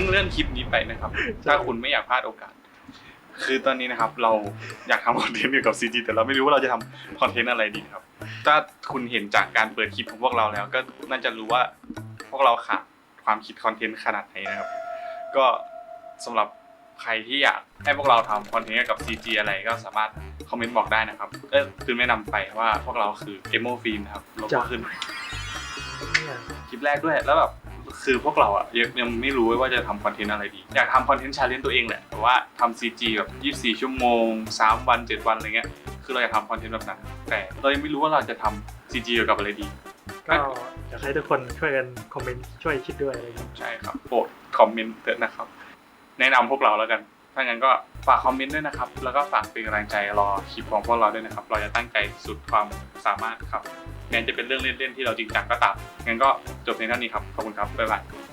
พิ่งเลื่อนคลิปนี้ไปนะครับ ถ้าคุณไม่อยากพลาดโอกาส คือตอนนี้นะครับ เราอยากทำคอนเทนต์เกี่ยวกับ CG แต่เราไม่รู้ว่าเราจะทำคอนเทนต์อะไรดีครับ ถ้าคุณเห็นจากการเปิดคลิปของพวกเราแล้ว ก็น่าจะรู้ว่าพวกเราขาดความคิดคอนเทนต์ขนาดไหนนะครับ ก็สำหรับใครที่อยากให้พวกเราทำคอนเทนต์เกี่ยวกับ CG อะไรก็สามารถคอมเมนต์บอกได้นะครับเออคือแนะนำไปว่าพวกเราคือ Emo f i l m นะครับโลโก้ขึ้นเนี่ยคลิปแรกด้วยแล้วแบบ คือพวกเราอะยังยังไม่รู้ว่าจะทำคอนเทนต์อะไรดี อยากทำคอนเทนต์ชาเลนจ์ตัวเองแหละแต่ว่าทำ CG แบบ 24 ชั่วโมง 3 วัน 7 วันอะไรเงี้ยคือเราอยากทำคอนเทนต์แบบนั้นแต่เรายังไม่รู้ว่าเราจะทำ CG เกี่ยวกับอะไรดี ก็อยากให้ทุกคนช่วยกันคอมเมนต์ช่วยคิดด้วยอะไรอย่างเงี้ยใช่ครับโปรดคอมเมนต์เถอะนะครับ แนะนำพวกเราแล้วกัน ถ้างั้นก็ฝากคอมเมนต์ด้วยนะครับ แล้วก็ฝากเป็นกำลังใจรอคลิปของพวกเราด้วยนะครับ เราจะตั้งใจสุดความสามารถครับ แม้จะเป็นเรื่องเล่นๆที่เราจริงจังก็ตามงั้นก็จบในเท่านี้ครับขอบคุณครับบ๊ายบาย